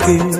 அழகு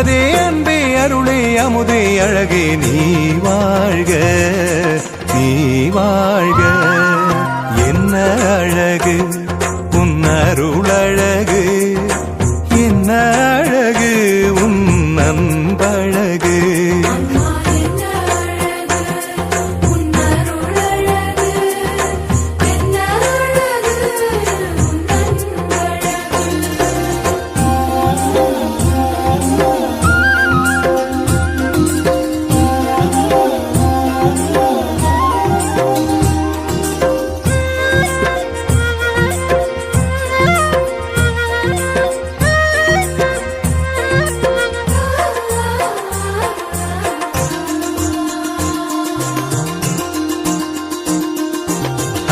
வைத்ததே அன்பே அருளே அமுதே அழகே நீ வாழ்க நீ வாழ்க.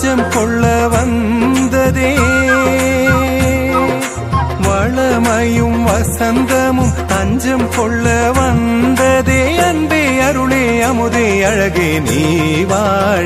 தஞ்சம் கொள்ள வந்ததே. வளமையும் வசந்தமும் தஞ்சம் கொள்ள வந்ததே. அன்பே அருளே அமுதே அழகே நீ வாழ